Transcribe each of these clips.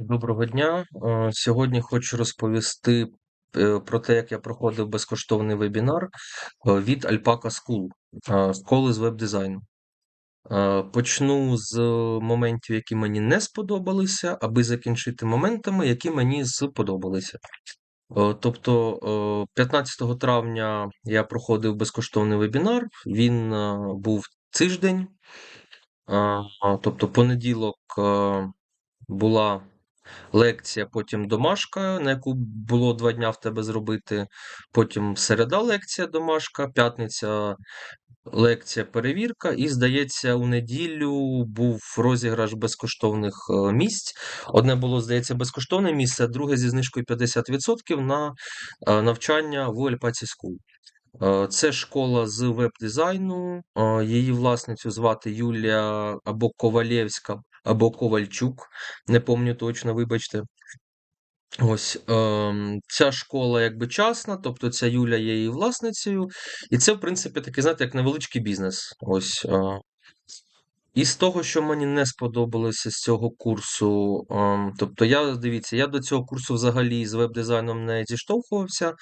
Доброго дня. Е, Сьогодні хочу розповісти е, про те, як я проходив безкоштовний вебінар е, від Alpaca School, школи з веб-дизайну. Почну з моментів, які мені не сподобалися, аби закінчити моментами, які мені сподобалися. Тобто, е, 15 травня я проходив безкоштовний вебінар, він був тиждень, тобто понеділок була лекція, потім домашка, на яку було два дня в тебе зробити. Потім середа лекція домашка, п'ятниця лекція перевірка. І, здається, у неділю був розіграш безкоштовних е, місць. Одне було, здається, безкоштовне місце, а друге зі знижкою 50% на е, навчання в Альпаці School. Е, Це школа з веб-дизайну. Її власницю звати Юлія або Ковалєвська, або Ковальчук. Не пам'ятаю точно, вибачте. Ось е, ця школа якби частна, тобто ця Юля є її власницею, і це, в принципі, такий, знаєте, як невеличкий бізнес. Ось. Е. І з того, що мені не сподобалося з цього курсу, ем, тобто я дивіться, я до цього курсу взагалі з веб-дизайном не зіштовхувався. Е,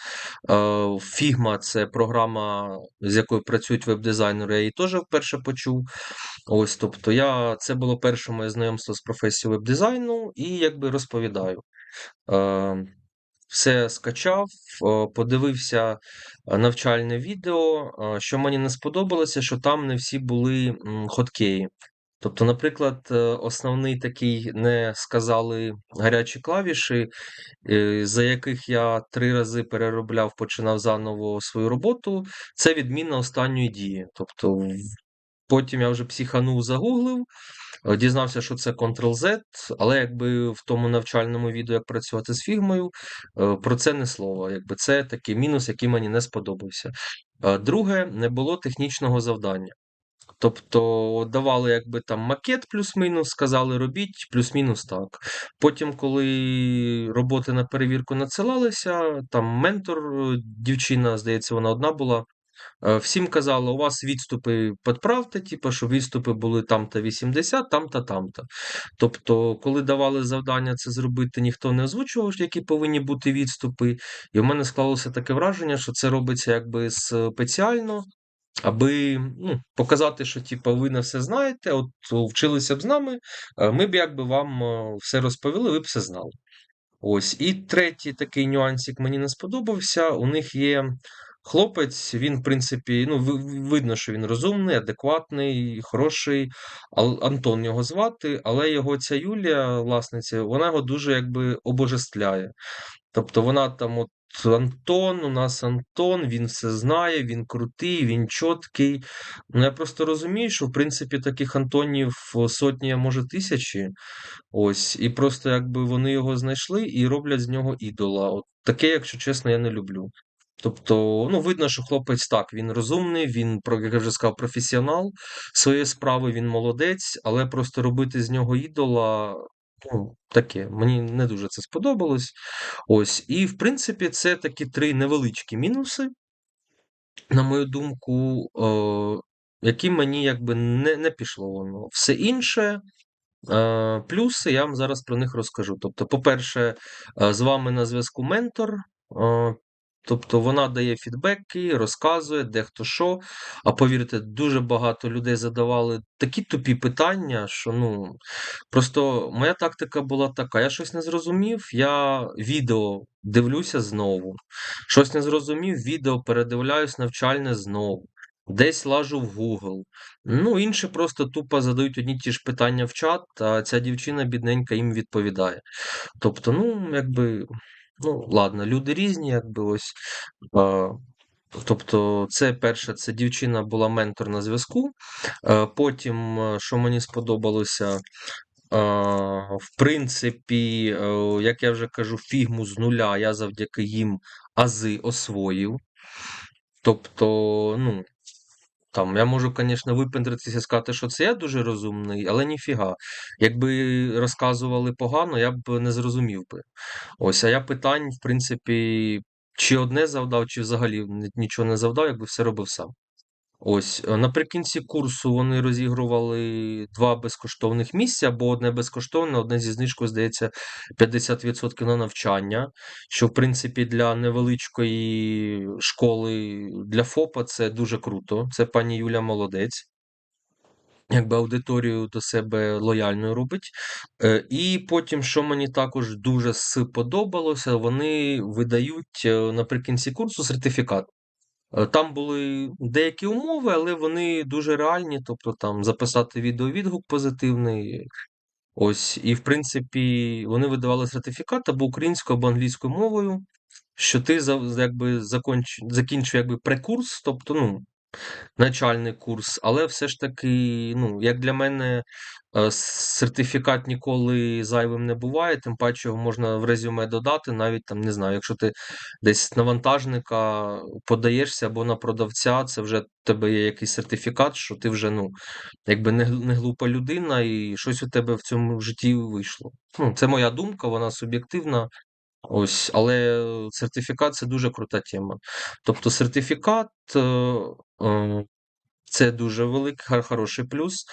Figma – це програма, з якою працюють веб-дизайнери, я її теж вперше почув. Ось, тобто, я це було перше моє знайомство з професією веб-дизайну, і якби розповідаю. Все скачав, подивився е, навчальне відео. Е, Що мені не сподобалося, що там не всі були хоткеї. Тобто, наприклад, е, основний такий не сказали гарячі клавіші, за яких я три рази переробляв, починав заново свою роботу. Це відміна останньої дії. Тобто, потім я вже психанув, загуглив, дізнався, що це Ctrl-Z, але якби в тому навчальному відео, як працювати з фігмою, е, про це не слово. Якби це такий мінус, який мені не сподобався. Е, Друге, не було технічного завдання. Тобто давали якби там макет плюс-мінус, сказали робіть плюс-мінус так. Потім, коли роботи на перевірку надсилалися, там ментор, е, дівчина, здається, вона одна була. Е, Всім казала, у вас відступи підправте, типу, щоб відступи були там-то 80, там-то, там-то. Тобто, коли давали завдання це зробити, ніхто не озвучував, які повинні бути відступи. І в мене склалося таке враження, що це робиться якби спеціально, аби ну, показати, що типу, ви не все знаєте, от вчилися б з нами, е, ми б якби вам е, все розповіли, ви б все знали. Ось. І третій такий нюансик мені не сподобався. У них є хлопець, він, в принципі, ну, видно, що він розумний, адекватний, хороший. Антон його звати, але його ця Юлія, власниця, вона його дуже якби обожествляє. Тобто вона там от. Антон, у нас Антон, він все знає, він крутий, він чіткий. Ну, я просто розумію, що в принципі таких Антонів сотні, а може тисячі. Ось, і просто якби вони його знайшли і роблять з нього ідола. От таке, якщо чесно, я не люблю. Тобто, ну, видно, що хлопець так, він розумний, він, як я вже сказав, професіонал своєї справи, він молодець, але просто робити з нього ідола, ну, таке, мені не дуже це сподобалось. Ось, і в принципі, це такі три невеличкі мінуси, на мою думку, е, які мені якби не, не пішло воно. Все інше. Е, Плюси я вам зараз про них розкажу. Тобто, по-перше, е, з вами на зв'язку ментор. Тобто вона дає фідбеки, розказує, де хто що. А повірте, дуже багато людей задавали такі тупі питання, що ну просто моя тактика була така: я щось не зрозумів, я відео дивлюся знову. Щось не зрозумів, відео передивляюсь навчальне знову. Десь лажу в Google. Ну, інші просто тупо задають одні ті ж питання в чат, а ця дівчина бідненька їм відповідає. Тобто, ну, якби, ну, ладно, люди різні, якби ось. А, тобто, це перше, це дівчина була ментор на зв'язку. Е, Потім, е, що мені сподобалося, в принципі, е, як я вже кажу, фігму з нуля я завдяки їм ази освоїв. Тобто, ну. Там, я можу, звісно, випендритися і сказати, що це я дуже розумний, але ніфіга. Якби розказували погано, я б не зрозумів би. Ось, а я питань, в принципі, чи одне завдав, чи взагалі нічого не завдав, якби все робив сам. Ось, е, наприкінці курсу вони розігрували 2 безкоштовних місця, або одне безкоштовне, одне зі знижкою, здається, 50% на навчання, що, в принципі, для невеличкої школи, для ФОПа це дуже круто. Це пані Юля молодець. Якби аудиторію до себе лояльною робить. Е, і потім, що мені також дуже сподобалося, вони видають, е, наприкінці курсу сертифікат. Е, там були деякі умови, але вони дуже реальні, тобто там записати відеовідгук позитивний. Ось, і в принципі, вони видавали сертифікат або українською, або англійською мовою, що ти якби закінчив якби прекурс, тобто, ну, начальний курс, але все ж таки, ну, як для мене, е, сертифікат ніколи зайвим не буває, тим паче його можна в резюме додати, навіть там, не знаю, якщо ти десь на вантажника подаєшся або на продавця, це вже в тебе є якийсь сертифікат, що ти вже, ну, якби не не глупа людина і щось у тебе в цьому житті вийшло. Ну, це моя думка, вона суб'єктивна. Ось, але сертифікат це дуже крута тема. Тобто сертифікат, е, е, це дуже великий, хороший плюс.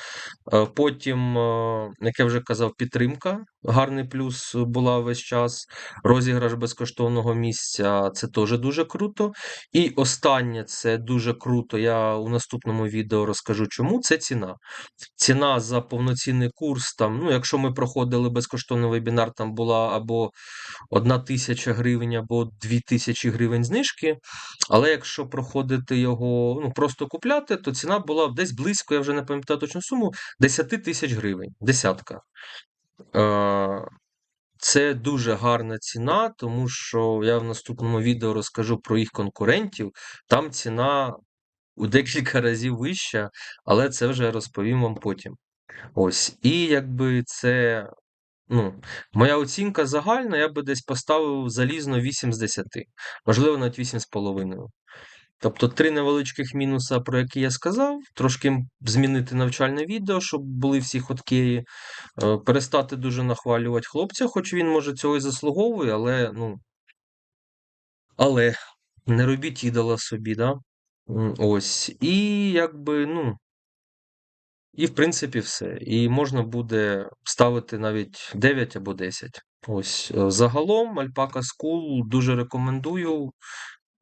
Е, потім, як я вже казав, підтримка, гарний плюс була весь час. Розіграш безкоштовного місця це теж дуже круто. І останнє це дуже круто. Я у наступному відео розкажу, чому це ціна. Ціна за повноцінний курс, там, ну, якщо ми проходили безкоштовний вебінар, там була або 1 тисяча гривень, або 2 тисячі гривень знижки. Але якщо проходити його, ну, просто купляти, то ціна була десь близько, я вже не пам'ятаю точну суму, 10 тисяч гривень. Десятка. Е, Це дуже гарна ціна, тому що я в наступному відео розкажу про їх конкурентів. Там ціна у декілька разів вища, але це вже розповім вам потім. Ось. І якби це. Ну, моя оцінка загальна, я би десь поставив залізно 8 з 10, можливо, навіть 8,5. Тобто три невеличких мінуса, про які я сказав, трошки змінити навчальне відео, щоб були всі хоткеї, е, перестати дуже нахвалювати хлопця, хоч він може цього і заслуговує, але ну. Але не робіть ідола собі, да? Ось. І якби, ну. І, в принципі, все. І можна буде ставити навіть 9 або 10. Ось. е, Загалом, Alpaca School дуже рекомендую.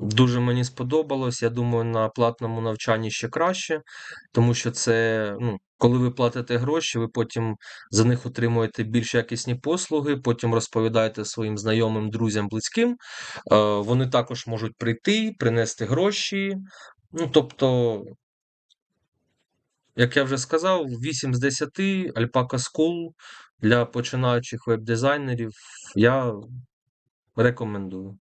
Дуже мені сподобалось. Я думаю, на платному навчанні ще краще, тому що це, ну, коли ви платите гроші, ви потім за них отримуєте більш якісні послуги, потім розповідаєте своїм знайомим, друзям, близьким. Е, Вони також можуть прийти, принести гроші. Ну, тобто, як я вже сказав, 8 з 10 Alpaca School для починаючих веб-дизайнерів я рекомендую.